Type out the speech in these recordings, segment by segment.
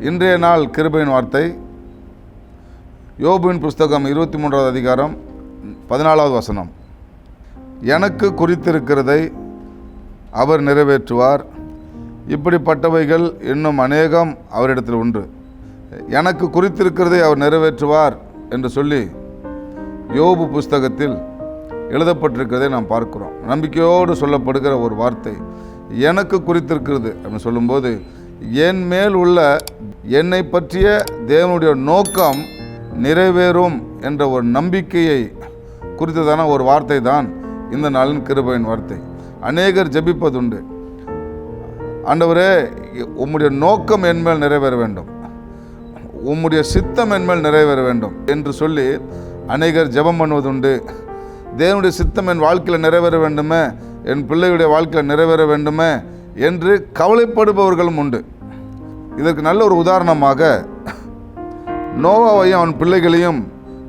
இன்றைய நாள் கிருபையின் வார்த்தை. யோபுவின் புஸ்தகம் இருபத்தி மூன்றாவது அதிகாரம் பதினாலாவது வசனம். எனக்கு குறித்திருக்கிறதை அவர் நிறைவேற்றுவார். இப்படிப்பட்டவைகள் இன்னும் அநேகம் அவரிடத்தில் உண்டு. எனக்கு குறித்திருக்கிறதை அவர் நிறைவேற்றுவார் என்று சொல்லி யோபு புஸ்தகத்தில் எழுதப்பட்டிருக்கிறதை நாம் பார்க்கிறோம். நம்பிக்கையோடு சொல்லப்படுகிற ஒரு வார்த்தை. எனக்கு குறித்திருக்கிறது அப்படின்னு சொல்லும்போது என் மேல் உள்ள என்னை பற்றிய தேவனுடைய நோக்கம் நிறைவேறும் என்ற ஒரு நம்பிக்கையை குறித்ததான ஒரு வார்த்தை தான் இந்த நாளின் கிருபையின் வார்த்தை. அநேகர் ஜெபிப்பதுண்டு. ஆண்டவரே உம்முடைய நோக்கம் என்மேல் நிறைவேற வேண்டும். உம்முடைய சித்தம் என்மேல் நிறைவேற வேண்டும் என்று சொல்லி அநேகர் ஜெபம் பண்ணுவதுண்டு. தேவனுடைய சித்தம் என் வாழ்க்கையில் நிறைவேற வேண்டுமே? என் பிள்ளையுடைய வாழ்க்கையில் நிறைவேற வேண்டுமே? என்று கவலைப்படுபவர்களும் உண்டு. இதற்கு நல்ல ஒரு உதாரணமாக நோவாவையும் அவன் பிள்ளைகளையும்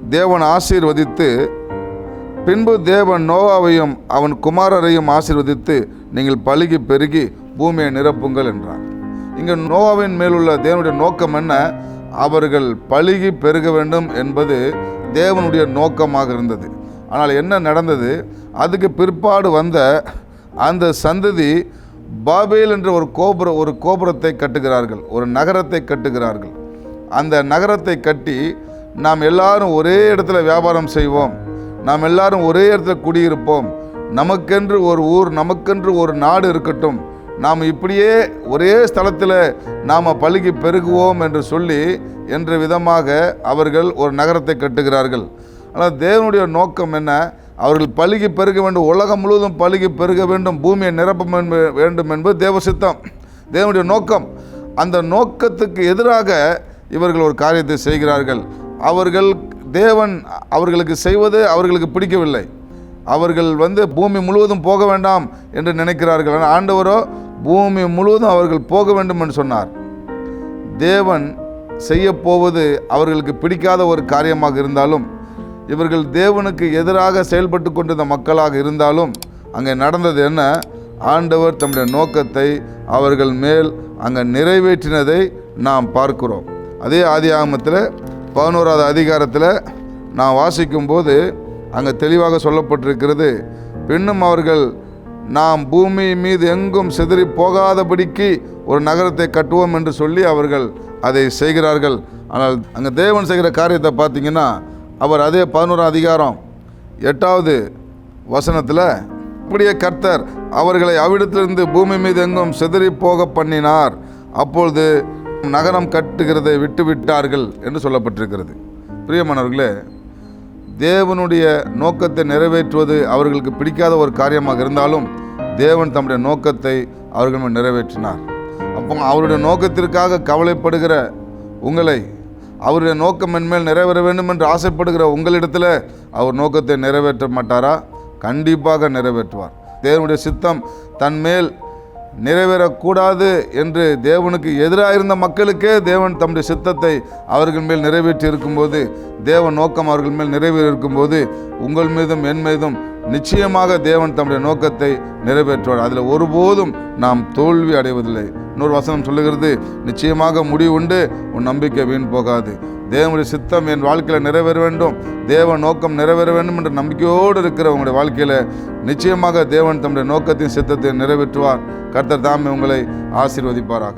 தேவன் ஆசீர்வதித்து பின்பு தேவன் நோவாவையும் அவன் குமாரரையும் ஆசீர்வதித்து நீங்கள் பழுகி பெருகி பூமியை நிரப்புங்கள் என்றார். இங்கே நோவாவின் மேலுள்ள தேவனுடைய நோக்கம் என்ன? அவர்கள் பழுகி பெருக வேண்டும் என்பது தேவனுடைய நோக்கமாக இருந்தது. ஆனால் என்ன நடந்தது? அதுக்கு பிற்பாடு வந்த அந்த சந்ததி பாபேல் என்ற ஒரு கோபுர ஒரு கோபுரத்தை கட்டுகிறார்கள் ஒரு நகரத்தை கட்டுகிறார்கள். அந்த நகரத்தை கட்டி நாம் எல்லாரும் ஒரே இடத்துல வியாபாரம் செய்வோம். நாம் எல்லாரும் ஒரே இடத்துல குடியிருப்போம். நமக்கென்று ஒரு ஊர் நமக்கென்று ஒரு நாடு இருக்கட்டும். நாம் இப்படியே ஒரே ஸ்தலத்தில் நாம் பழுகி பெருகுவோம் என்று சொல்லி என்ற விதமாக அவர்கள் ஒரு நகரத்தை கட்டுகிறார்கள். ஆனால் தேவனுடைய நோக்கம் என்ன? அவர்கள் பழுகி பெருக வேண்டும். உலகம் முழுவதும் பழுகி பெருக வேண்டும். பூமியை நிரப்ப வேண்டும் வேண்டும் என்பது தேவ சித்தம். தேவனுடைய நோக்கம். அந்த நோக்கத்துக்கு எதிராக இவர்கள் ஒரு காரியத்தை செய்கிறார்கள். அவர்கள் தேவன் அவர்களுக்கு செய்வது அவர்களுக்கு பிடிக்கவில்லை. அவர்கள் வந்து பூமி முழுவதும் போக வேண்டாம் என்று நினைக்கிறார்கள். ஆனால் ஆண்டவரோ பூமி முழுவதும் அவர்கள் போக வேண்டும் என்று சொன்னார். தேவன் செய்யப்போவது அவர்களுக்கு பிடிக்காத ஒரு காரியமாக இருந்தாலும் இவர்கள் தேவனுக்கு எதிராக செயல்பட்டு கொண்டிருந்த மக்களாக இருந்தாலும் அங்கே நடந்தது என்ன? ஆண்டவர் தம்முடைய நோக்கத்தை அவர்கள் மேல் அங்கே நிறைவேற்றினதை நாம் பார்க்கிறோம். அதே ஆதி ஆகமத்தில் பதினோராவது அதிகாரத்தில் நான் வாசிக்கும்போது அங்கே தெளிவாக சொல்லப்பட்டிருக்கிறது பின்னும் அவர்கள் நாம் பூமி மீது எங்கும் சிதறி போகாதபடிக்கு ஒரு நகரத்தை கட்டுவோம் என்று சொல்லி அவர்கள் அதை செய்கிறார்கள். ஆனால் அங்கே தேவன் செய்கிற காரியத்தை பார்த்தீங்கன்னா அவர் அதே பதினோரா அதிகாரம் எட்டாவது வசனத்தில் அப்படியே கர்த்தர் அவர்களை அவ்விடத்திலிருந்து பூமி மீது எங்கும் சிதறி போக பண்ணினார். அப்பொழுது நகரம் கட்டுகிறதை விட்டு விட்டார்கள் என்று சொல்லப்பட்டிருக்கிறது. பிரியமானவர்களே தேவனுடைய நோக்கத்தை நிறைவேற்றுவது அவர்களுக்கு பிடிக்காத ஒரு காரியமாக இருந்தாலும் தேவன் தம்முடைய நோக்கத்தை அவர்கள் நிறைவேற்றினார். அப்போ அவருடைய நோக்கத்திற்காக கவலைப்படுகிற உங்களை அவருடைய நோக்கம் என்மேல் நிறைவேற வேண்டும் என்று ஆசைப்படுகிற உங்களிடத்தில் அவர் நோக்கத்தை நிறைவேற்ற மாட்டாரா? கண்டிப்பாக நிறைவேற்றுவார். தேவனுடைய சித்தம் தன்மேல் நிறைவேறக்கூடாது என்று தேவனுக்கு எதிராக இருந்த மக்களுக்கே தேவன் தம்முடைய சித்தத்தை அவர்கள் மேல் நிறைவேற்றி இருக்கும்போது தேவன் நோக்கம் அவர்கள் மேல் நிறைவேறி இருக்கும்போது உங்கள் மீதும் என் மீதும் நிச்சயமாக தேவன் தம்முடைய நோக்கத்தை நிறைவேற்றுவார். அதில் ஒருபோதும் நாம் தோல்வி அடைவதில்லை. இன்னொரு வசனம் சொல்லுகிறது நிச்சயமாக முடிவுண்டு உன் நம்பிக்கை வீண் போகாது. தேவனுடைய சித்தம் என் வாழ்க்கையில் நிறைவேற வேண்டும் தேவ நோக்கம் நிறைவேற வேண்டும் என்ற நம்பிக்கையோடு இருக்கிற உங்களுடைய வாழ்க்கையில் நிச்சயமாக தேவன் தம்முடைய நோக்கத்தின் சித்தத்தை நிறைவேற்றுவார். கர்த்தர் தாமே உங்களை ஆசீர்வதிப்பாராக.